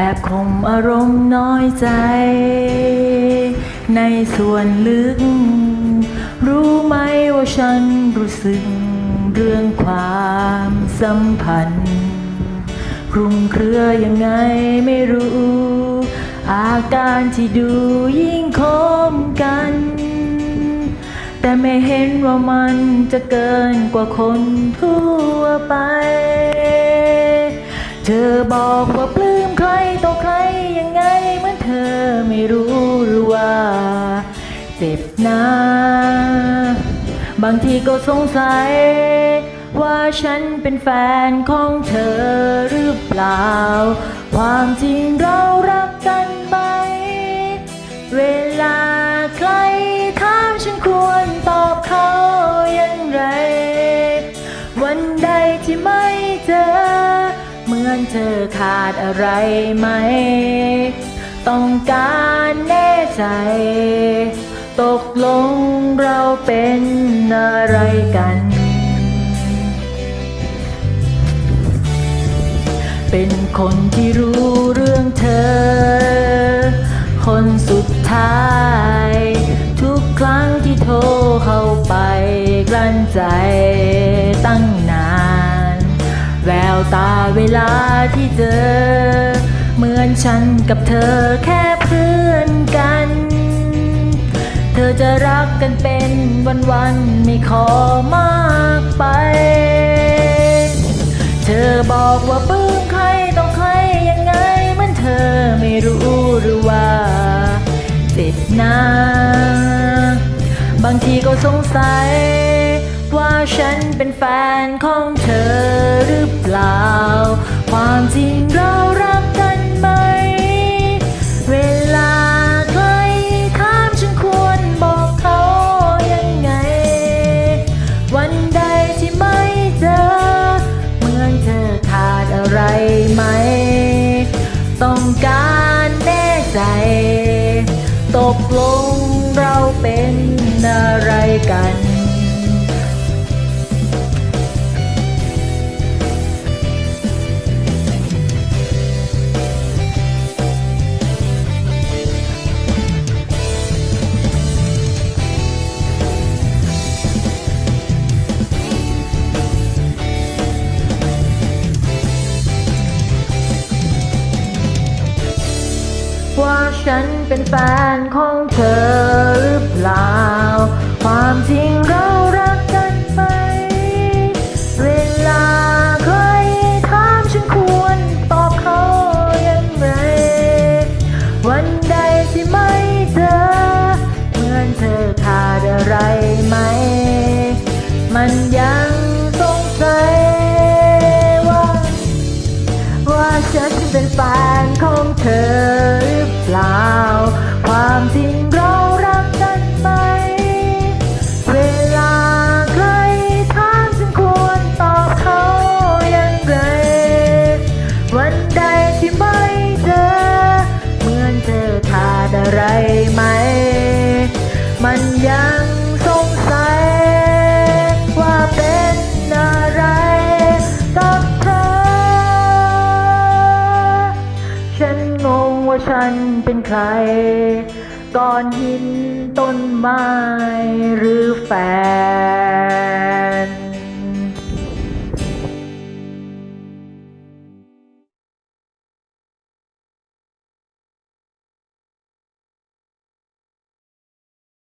แอบคมอารมณ์น้อยใจ ในส่วนลึก รู้ไหมว่าฉันรู้สึกเรื่องความสัมพันธ์คลุมเครือยังไงไม่รู้ อาการที่ดูยิ่งคมกัน แต่ไม่เห็นว่ามันจะเกินกว่าคนทั่วไป เธอบอกว่า รู้รว่าเจ็บนะบางทีก็สงสัย ว่าฉันเป็นแฟนของเธอหรือเปล่า ความจริงเรารักกันไหม เวลาใครถามฉันควรตอบเขาอย่างไร วันใดที่ไม่เจอ เหมือนเธอขาดอะไรไหม ต้องการแน่ใจ ตกลงเราเป็นอะไรกัน เป็นคนที่รู้เรื่องเธอ คนสุดท้าย ทุกครั้งที่โทรเข้าไปกลั้นใจตั้งนาน แววตาเวลาที่เจอ เหมือนฉันกับเธอแค่เพื่อนกัน เธอจะรักกันเป็นวันๆไม่ขอมากไป เธอบอกว่าปลื้มใครต้องใครยังไงเหมันเธอไม่รู้หรือว่าเจ็บนะบางทีก็สงสัย ว่าฉันเป็นแฟนของเธอ กัน ว่าฉันเป็นแฟนของเธอหรือเปล่า ความจริงเรารักกันไหม เวลาใครถามฉันควรตอบเขาอย่างไร วันใดที่ไม่เจอ เหมือนเธอขาดอะไรไหม มันยังสงสัยว่า ว่าฉันเป็นแฟน ไหม มันยังสงสัย ว่าเป็นอะไรกับเธอ ฉันงงว่าฉันเป็นใครก้อนหินต้นไม้หรือแฟน